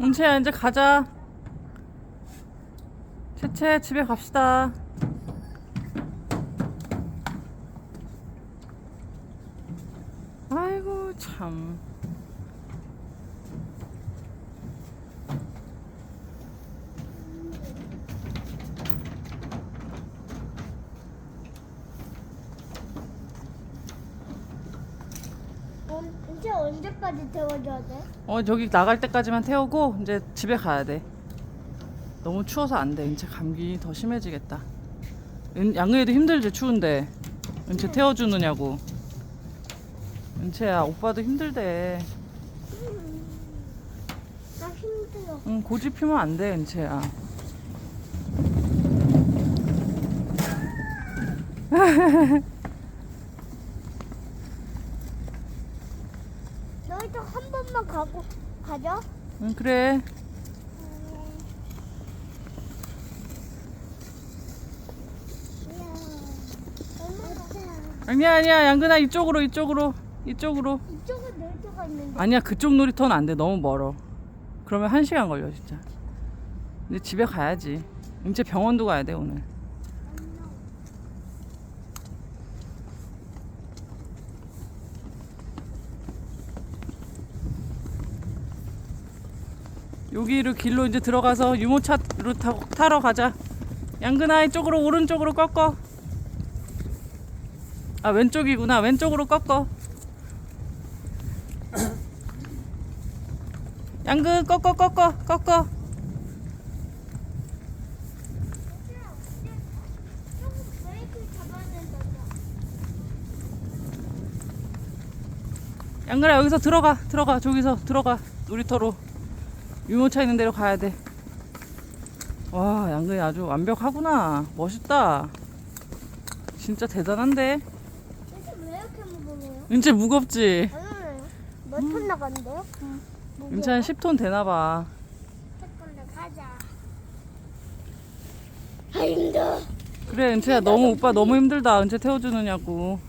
은채야 이제 가자. 채채 집에 갑시다. 아이고 참. 언- 이제 언제까지 태워줘야 돼? 어 저기 나갈 때까지만 태우고 이제 집에 가야 돼. 너무 추워서 안 돼. 은채 감기 더 심해지겠다. 은, 양근이도 힘들지 추운데. 은채 태워주느냐고. 은채야 오빠도 힘들대. 나 힘들어. 응 고집 피면 안 돼 은채야. 너희도 한 번만 가고 가자. 응 그래. 아니야 아니야 양근아 이쪽으로 이쪽으로 이쪽으로. 이쪽은 놀이터가 있는데. 아니야 그쪽 놀이터는 안 돼 너무 멀어. 그러면 한 시간 걸려 진짜. 근데 집에 가야지. 은채 병원도 가야 돼 오늘. 여기로 길로 이제 들어가서 유모차로 타, 타러 가자. 양근아 이쪽으로 오른쪽으로 꺾어. 아 왼쪽이구나 왼쪽으로 꺾어. 양근 꺾어 꺾어 꺾어. 양근아 여기서 들어가 들어가 저기서 들어가 놀이터로 유모차 있는 데로 가야 돼. 와 양근이 아주 완벽하구나 멋있다. 진짜 대단한데. 왜 이렇게 무거워요? 은채 무겁지? 아니요. 몇톤 나간대요? 은채 한 10톤 되나봐. 태권도 가자. 아 힘들어. 그래 은채야 너무 오빠 너무 힘들다 은채 태워주느냐고.